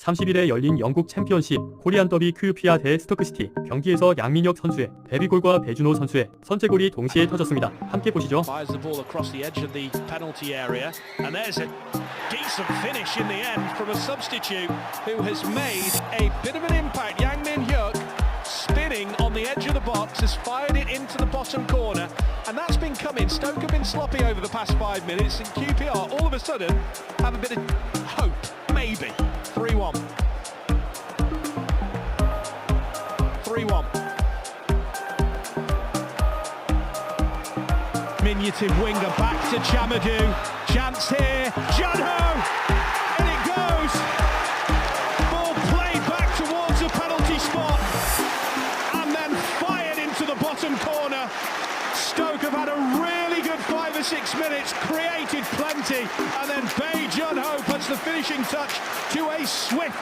30일에 열린 영국 챔피언십 코리안 더비 큐피아 대 스토크시티 경기에서 양민혁 선수의 베비골과 배준호 선수의 선제골이 동시에 터졌습니다. 함께 보시죠. QPR 3 1. Diminutive winger back to Chamadou. Chance here. Jadho. And it goes. Ball played back towards the penalty spot. And then fired into the bottom corner. Stoke have had a really good five or six minutes, created plenty, and then Bay Jun Ho puts the finishing touch to a swift